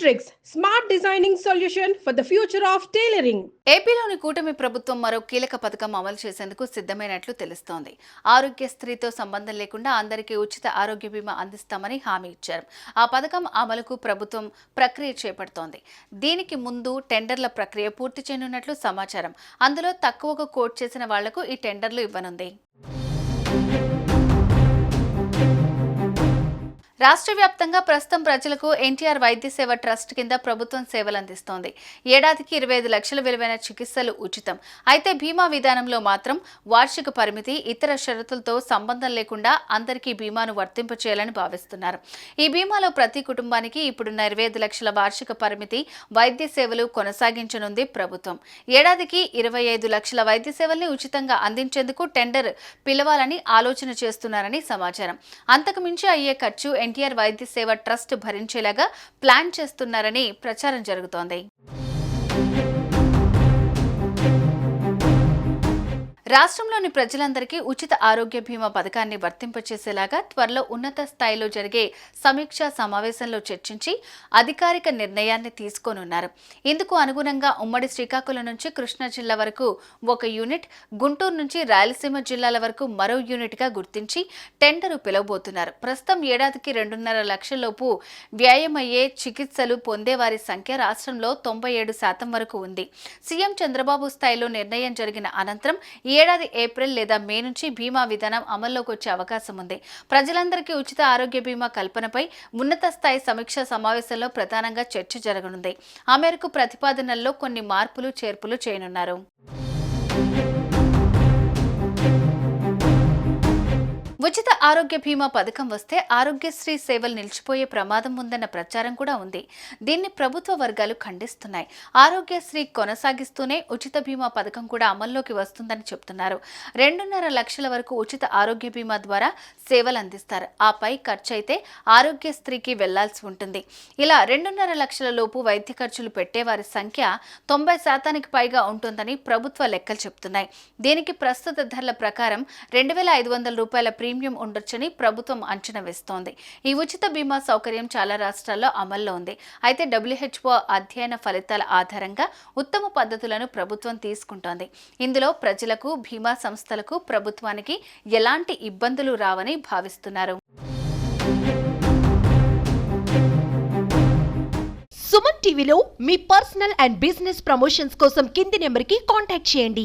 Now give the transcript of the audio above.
Matrix, smart designing solution for the future of tailoring ఏపీలోని కూటమి ప్రభుత్వం మరో కీలక పథకం అమలు చేసేందుకు సిద్ధమైనట్లు తెలుస్తోంది. ఆరోగ్య స్త్రీతో సంబంధం లేకుండా అందరికీ ఉచిత ఆరోగ్య బీమా అందిస్తామని హామీ ఇచ్చారు. ఆ పథకం అమలుకు ప్రభుత్వం ప్రక్రియ చేపడుతోంది. దీనికి ముందు టెండర్ల ప్రక్రియ పూర్తి చేయనున్నట్లు సమాచారం. అందులో తక్కువగా కోట్ చేసిన వాళ్ళకు ఈ టెండర్లు ఇవ్వనుంది. రాష్ట్ర వ్యాప్తంగా ప్రస్తుతం ప్రజలకు ఎన్టీఆర్ వైద్య సేవ ట్రస్ట్ కింద ప్రభుత్వం సేవలు అందిస్తోంది ఏడాదికి ఇరవై ఐదు లక్షల విలువైన చికిత్సలు ఉచితం. అయితే బీమా విధానంలో మాత్రం వార్షిక పరిమితి ఇతర షరతులతో సంబంధం లేకుండా అందరికీ బీమాను వర్తింపచేయాలని భావిస్తున్నారు. ఈ బీమాలో ప్రతి కుటుంబానికి ఇప్పుడున్న ఇరవై ఐదు లక్షల వార్షిక పరిమితి వైద్య సేవలు కొనసాగించనుంది ప్రభుత్వం. ఏడాదికి ఇరవై ఐదు లక్షల వైద్య సేవల్ని ఉచితంగా అందించేందుకు టెండర్ పిలవాలని ఆలోచన చేస్తున్నారని సమాచారం. అంతకుమించి అయ్యే ఖర్చు ఎన్టీఆర్ వైద్య సేవ ట్రస్ట్ భరించేలాగా ప్లాన్ చేస్తున్నారని ప్రచారం జరుగుతోంది. రాష్ట్రంలోని ప్రజలందరికీ ఉచిత ఆరోగ్య బీమా పథకాన్ని వర్తింపచేసేలాగా త్వరలో ఉన్నత స్థాయిలో జరిగే సమీక్షా సమావేశంలో చర్చించి అధికారిక నిర్ణయాన్ని తీసుకోనున్నారు. ఇందుకు అనుగుణంగా ఉమ్మడి శ్రీకాకుళం నుంచి కృష్ణా జిల్లా వరకు ఒక యూనిట్ గుంటూరు నుంచి రాయలసీమ జిల్లాల వరకు మరో యూనిట్గా గుర్తించి టెండరు పిలవబోతున్నారు. ప్రస్తుతం ఏడాదికి రెండున్నర లక్షలలోపు వ్యయమయ్యే చికిత్సలు పొందేవారి సంఖ్య రాష్ట్రంలో తొంభై ఏడు శాతం వరకు ఉంది. సీఎం చంద్రబాబు స్థాయిలో నిర్ణయం జరిగిన అనంతరం ఈ ఏడాది ఏప్రిల్ లేదా మే నుంచి బీమా విధానం అమల్లోకి వచ్చే అవకాశం ఉంది. ప్రజలందరికీ ఉచిత ఆరోగ్య బీమా కల్పనపై ఉన్నత స్థాయి సమీక్ష సమావేశంలో ప్రధానంగా చర్చ జరగనుంది. ఆ మేరకు ప్రతిపాదనల్లో కొన్ని మార్పులు చేర్పులు చేయనున్నారు. ఆరోగ్య బీమా పథకం వస్తే ఆరోగ్యశ్రీ సేవలు నిలిచిపోయే ప్రమాదం ఉందన్న ప్రచారం కూడా ఉంది. దీన్ని ప్రభుత్వ వర్గాలు ఖండిస్తున్నాయి. ఆరోగ్యశ్రీ కొనసాగిస్తూనే ఉచిత బీమా పథకం కూడా అమల్లోకి వస్తుందని చెప్తున్నారు. రెండున్నర లక్షల వరకు ఉచిత ఆరోగ్య బీమా ద్వారా సేవలు అందిస్తారు. ఆపై ఖర్చు అయితే ఆరోగ్యశ్రీకి వెళ్ళాల్సి ఉంటుంది. ఇలా రెండున్నర లక్షల లోపు వైద్య ఖర్చులు పెట్టేవారి సంఖ్య తొంభై శాతానికి పైగా ఉంటుందని ప్రభుత్వ లెక్కలు చెప్తున్నాయి. దీనికి ప్రస్తుత ధరల ప్రకారం రెండు వేల ఐదు వందల రూపాయల ప్రీమియం ఉండొచ్చని ప్రభుత్వం అంచనా వేస్తోంది. ఈ ఉచిత బీమా సౌకర్యం చాలా రాష్ట్రాల్లో అమల్లో ఉంది. అయితే డబ్ల్యూహెచ్ఓ అధ్యయన ఫలితాల ఆధారంగా ఉత్తమ పద్ధతులను ప్రభుత్వం తీసుకుంటోంది. ఇందులో ప్రజలకు బీమా సంస్థలకు ప్రభుత్వానికి ఎలాంటి ఇబ్బందులు రావని భావిస్తున్నారు. సుమన్ టీవీలో మీ పర్సనల్ అండ్ బిజినెస్ ప్రమోషన్స్ కోసం కింది నెంబర్కి కాంటాక్ట్ చేయండి.